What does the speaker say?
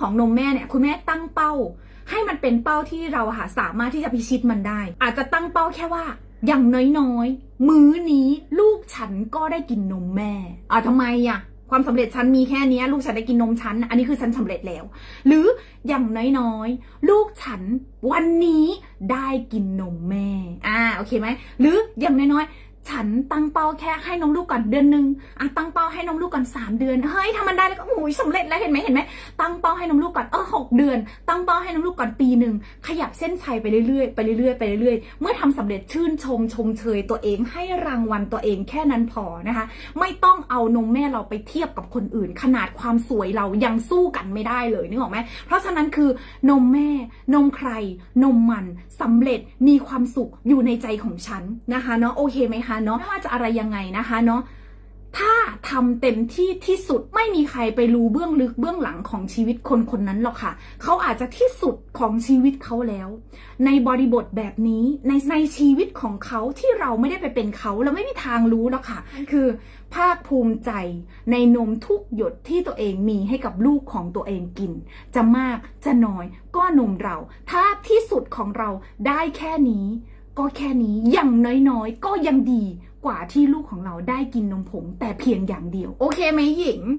ของนมแม่เนี่ยคุณแม่ตั้งเป้า ให้มันเป็นเป้าที่เราค่ะสามารถที่จะพิชิตมันได้ อาจจะตั้งเป้าแค่ว่าอย่างน้อยๆ มื้อนี้ลูกฉันก็ได้กินนมแม่อ่าทำไมอะความสำเร็จฉันมีแค่นี้ลูกฉันได้กินนมฉันอันนี้คือฉันสำเร็จแล้ว หรืออย่างน้อยๆ ลูกฉันวันนี้ได้กินนมแม่อ่าโอเคไหมหรืออย่างน้อยๆ ฉันตั้งเป้าแค่ให้นมลูกก่อนเดือนหนึ่งอะตั้งเป้าให้นมลูกก่อนสามเดือน เฮ้ยถ้ามันได้แล้วก็โอ้ยสำเร็จแล้วเห็นไหมเห็นไหมตั้งเป้าให้นมลูกก่อนเออหกเดือน ตั้งเป้าให้นมลูกก่อนปีหนึ่งขยับเส้นชัยไปเรื่อยๆไปเรื่อยๆไปเรื่อยๆ เมื่อทำสำเร็จชื่นชมชมเชยตัวเองให้รางวัลตัวเองแค่นั้นพอนะคะ ไม่ต้องเอานมแม่เราไปเทียบกับคนอื่น ขนาดความสวยเรายังสู้กันไม่ได้เลยนึกออกไหมเพราะฉะนั้นคือนมแม่นมใคร นมมันสำเร็จมีความสุขอยู่ในใจของฉันนะคะเนาะโอเคไหมคะเนาะไม่ว่าจะอะไรยังไงนะคะเนาะถ้าทำเต็มที่ที่สุดไม่มีใครไปรู้เบื้องลึกเบื้องหลังของชีวิตคนคนนั้นหรอกค่ะ เขาอาจจะที่สุดของชีวิตเขาแล้ว ในบริบทแบบนี้ในในชีวิตของเขาที่เราไม่ได้ไปเป็นเขาเราไม่มีทางรู้หรอกค่ะนั่นคือ ภาคภูมิใจในนมทุกหยดที่ตัวเองมีให้กับลูกของตัวเองกิน จะมากจะน้อยก็นมเรา ถ้าที่สุดของเราได้แค่นี้ ก็แค่นี้อย่างน้อยๆ ก็ยังดีกว่าที่ลูกของเราได้กินนมผงแต่เพียงอย่างเดียว โอเคไหมหญิง